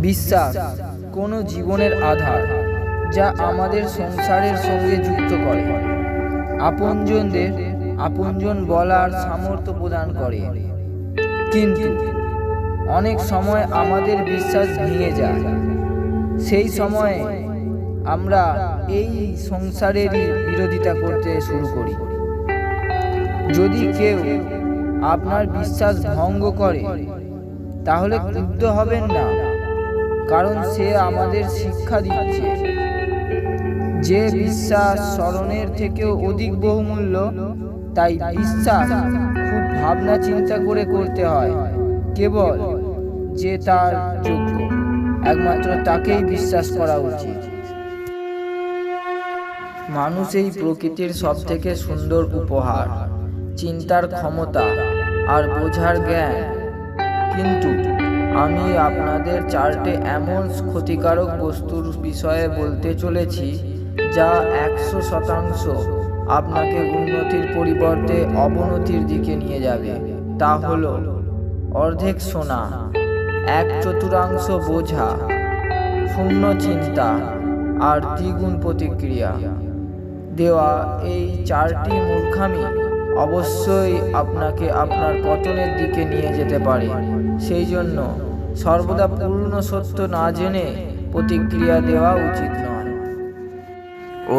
বিশ্বাস কোনো জীবনের আধার যা আমাদের সংসারের সঙ্গে যুক্ত করে। আপনজনদের আপনজন বলার সামর্থ্য প্রদান করে। কিন্তু অনেক সময় আমাদের বিশ্বাস ভেঙে যায়। সেই সময়ে আমরা এই সংসারেরই বিরোধিতা করতে শুরু করি। যদি কেউ আপনার বিশ্বাস ভঙ্গ করে, তাহলে ক্রুদ্ধ হবেন না, কারণ সে আমাদের শিক্ষা দিচ্ছে। যে বিশ্বাস স্মরণের থেকেও অধিক বহুমূল্য, তাই বিশ্বাস খুব ভাবনা চিন্তা করে করতে হয়, কেবল যে তার যোগ্য। একমাত্র তাকেই বিশ্বাস করা উচিত। মানুষ এই প্রকৃতির সব থেকে সুন্দর উপহার, চিন্তার ক্ষমতা। আর বোঝার জ্ঞান। কিন্তু আমি আপনাদের চারটে এমন ক্ষতিকারক বস্তুর বিষয়ে বলতে চলেছি, যা একশো শতাংশ আপনাকে উন্নতির পরিবর্তে অবনতির দিকে নিয়ে যাবে। তা হল অর্ধেক সোনা, এক চতুর্থাংশ বোঝা, শূন্য চিন্তা আর দ্বিগুণ প্রতিক্রিয়া। দেওয়া এই চারটি মূর্খামি অবশ্যই আপনাকে আপনার পতনের দিকে নিয়ে যেতে পারে। সেই জন্য সর্বদা পূর্ণ সত্য না জেনে প্রতিক্রিয়া দেওয়া উচিত নয়। ও